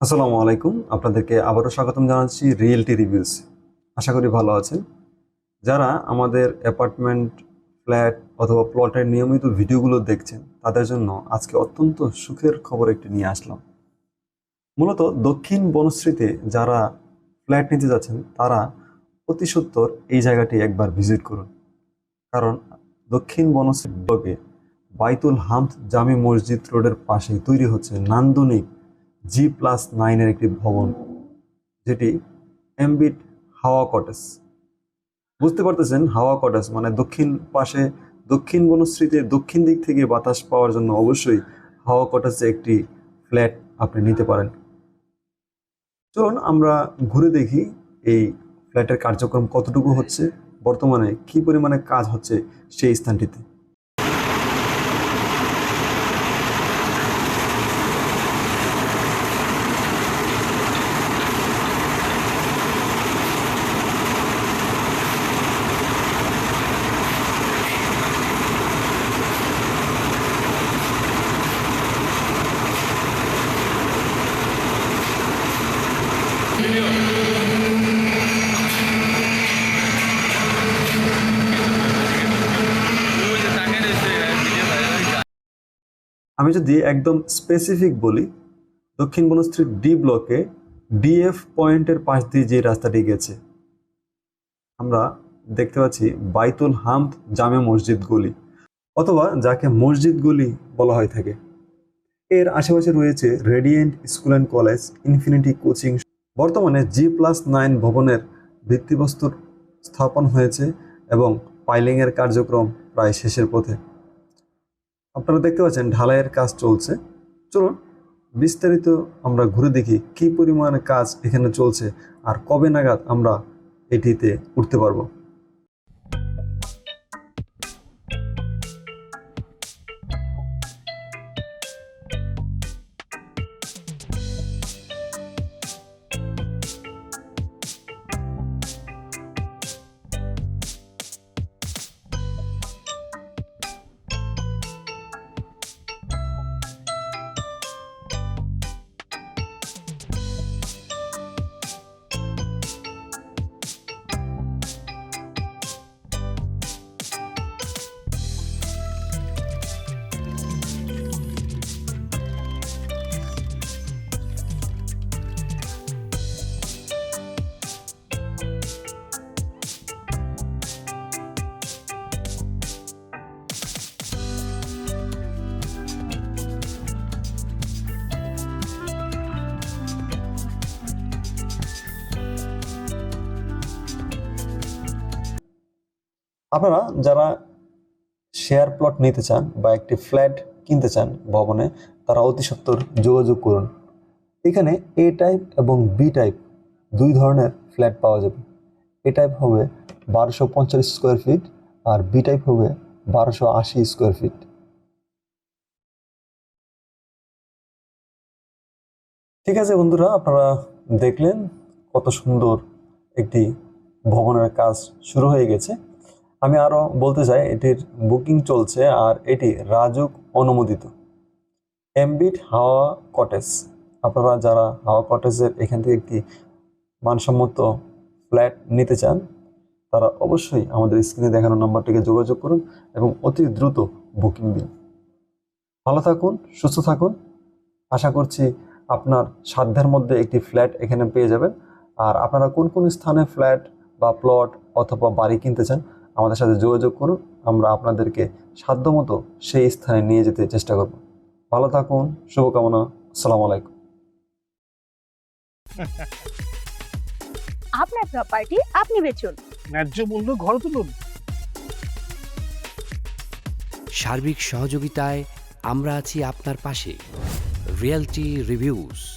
আসসালামু আলাইকুম। আপনাদেরকে আবারও স্বাগতম জানাচ্ছি রিয়েলটি রিভিউস আশা করি ভালো আছেন। যারা আমাদের অ্যাপার্টমেন্ট ফ্ল্যাট অথবা প্লটের নিয়মিত ভিডিওগুলো দেখছেন, তাদের জন্য আজকে অত্যন্ত সুখের খবর একটি নিয়ে আসলাম। মূলত দক্ষিণ বনশ্রীতে যারা ফ্ল্যাট নিতে যাচ্ছেন, তারা অতি সত্তর এই জায়গাটি একবার ভিজিট করুন। কারণ দক্ষিণ বনশ্রী ব্লকে বাইতুল হামদ জামি মসজিদ রোডের পাশেই তৈরি হচ্ছে নান্দনিক জি প্লাস নাইনের একটি ভবন, যেটি এমবিট হাওয়া কটেজ। বুঝতে পারতেছেন, হাওয়া কটেজ মানে দক্ষিণ পাশে, দক্ষিণ বনশ্রীতে দক্ষিণ দিক থেকে বাতাস পাওয়ার জন্য অবশ্যই হাওয়া কটেজে একটি ফ্ল্যাট আপনি নিতে পারেন। চলুন আমরা ঘুরে দেখি এই ফ্ল্যাটের কার্যক্রম কতটুকু হচ্ছে, বর্তমানে কি পরিমাণে কাজ হচ্ছে সেই স্থানটিতে। আমি যদি একদম স্পেসিফিক বলি, দক্ষিণ বনশ্রীর ডি ব্লকে ডিএফ পয়েন্টের পাশ দিয়ে যে রাস্তাটি গেছে, আমরা দেখতে পাচ্ছি বাইতুল হামদ জামে মসজিদ গলি অথবা যাকে মসজিদ গলি বলা হয়ে থাকে। এর আশেপাশে রয়েছে radiant school and college infinity coaching বর্তমানে জি প্লাস নাইন ভবনের ভিত্তিবস্তুর স্থাপন হয়েছে এবং পাইলিংয়ের কার্যক্রম প্রায় শেষের পথে। আপনারা দেখতে পাচ্ছেন ঢালাইয়ের কাজ চলছে। চলুন বিস্তারিত আমরা ঘুরে দেখি কি পরিমাণে কাজ এখানে চলছে আর কবে নাগাদ আমরা এটিতে উঠতে পারব। আপনারা যারা শেয়ার প্লট নিতে চান বা একটি ফ্ল্যাট কিনতে চান ভবনে, তারা অতি সত্বর যোগাযোগ করুন। এখানে এ টাইপ এবং বি টাইপ দুই ধরনের ফ্ল্যাট পাওয়া যাবে। এ টাইপ হবে বারোশো পঞ্চাশ স্কোয়ার ফিট আর বি টাইপ হবে বারোশো আশি স্কোয়ার ফিট ঠিক আছে বন্ধুরা, আপনারা দেখলেন কত সুন্দর একটি ভবনের কাজ শুরু হয়ে গেছে। আমি আরও বলতে চাই, এটির বুকিং চলছে আর এটি রাজুক অনুমোদিত। এমবিট হাওয়া কটেজ। আপনারা যারা হাওয়া কটেজের এখান থেকে একটি মানসম্মত ফ্ল্যাট নিতে চান, তারা অবশ্যই আমাদের স্ক্রিনে দেখানো নাম্বারটিকে যোগাযোগ করুন এবং অতি দ্রুত বুকিং দিন। ভালো থাকুন, সুস্থ থাকুন। আশা করছি আপনার সাধ্যের মধ্যে একটি ফ্ল্যাট এখানে পেয়ে যাবেন। আর আপনারা কোন কোন স্থানে ফ্ল্যাট বা প্লট অথবা বাড়ি কিনতে চান আমাদের সাথে যোগাযোগ করুন। আমরা আপনাদেরকে সাধ্যমতো সেই স্থানে নিয়ে যেতে চেষ্টা করব। ভালো থাকুন শুভকামনা আসসালামু আলাইকুম। আপনার প্রপার্টি আপনি বেচুন। ন্যায্য মূল্য ঘর তুলুন। সার্বিক সহযোগিতায় আমরা আছি আপনার পাশে। Realty reviews